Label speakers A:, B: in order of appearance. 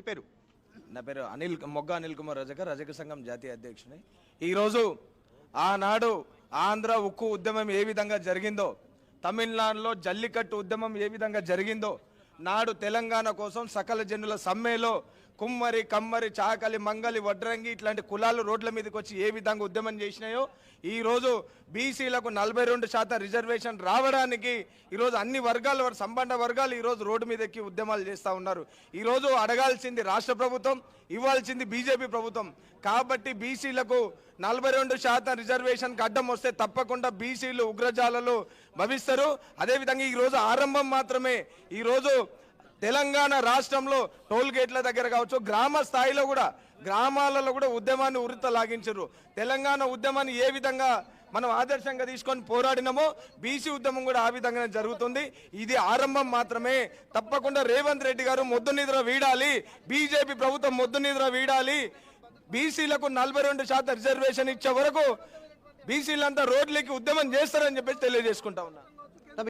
A: మీ పేరు?
B: నా పేరు అనిల్ మొగ్గ అనిల్ కుమార్ రజక రజక సంఘం జాతీయ అధ్యక్షుని. ఈరోజు ఆనాడు ఆంధ్ర ఉక్కు ఉద్యమం ఏ విధంగా జరిగిందో తమిళనాడులో జల్లికట్టు ఉద్యమం ఏ విధంగా జరిగిందో నాడు తెలంగాణ కోసం సకల జనుల సమ్మెలో కుమ్మరి కమ్మరి చాకలి మంగలి వడ్రంగి ఇట్లాంటి కులాలు రోడ్ల మీదకి వచ్చి ఏ విధంగా ఉద్యమం చేసినాయో ఈరోజు బీసీలకు నలభై రెండు శాతం రిజర్వేషన్ రావడానికి ఈరోజు అన్ని వర్గాల వారి సంబంధ వర్గాలు ఈరోజు రోడ్డు మీద ఎక్కి ఉద్యమాలు చేస్తూ ఉన్నారు. ఈరోజు అడగాల్సింది రాష్ట్ర ప్రభుత్వం ఇవ్వాల్సింది బీజేపీ ప్రభుత్వం. కాబట్టి బీసీలకు నలభై రెండు శాతం రిజర్వేషన్కి అడ్డం వస్తే తప్పకుండా బీసీలు ఉగ్రజాలలు భవిస్తారు. అదేవిధంగా ఈరోజు ఆరంభం మాత్రమే. ఈరోజు తెలంగాణ రాష్ట్రంలో టోల్ గేట్ల దగ్గర కావచ్చు గ్రామ స్థాయిలో కూడా గ్రామాలలో కూడా ఉద్యమాన్ని ఉరిత లాగించరు తెలంగాణ ఉద్యమాన్ని ఏ విధంగా మనం ఆదర్శంగా తీసుకొని పోరాడినామో బీసీ ఉద్యమం కూడా ఆ విధంగానే జరుగుతుంది. ఇది ఆరంభం మాత్రమే. తప్పకుండా రేవంత్ రెడ్డి గారు మొద్దు నిద్ర వీడాలి. బీజేపీ ప్రభుత్వం మొద్దు నిద్ర వీడాలి. బీసీలకు నలభై రెండు శాతం రిజర్వేషన్ ఇచ్చే వరకు బీసీలంతా రోడ్లకి ఉద్యమం చేస్తారని చెప్పేసి తెలియజేసుకుంటా ఉన్నా.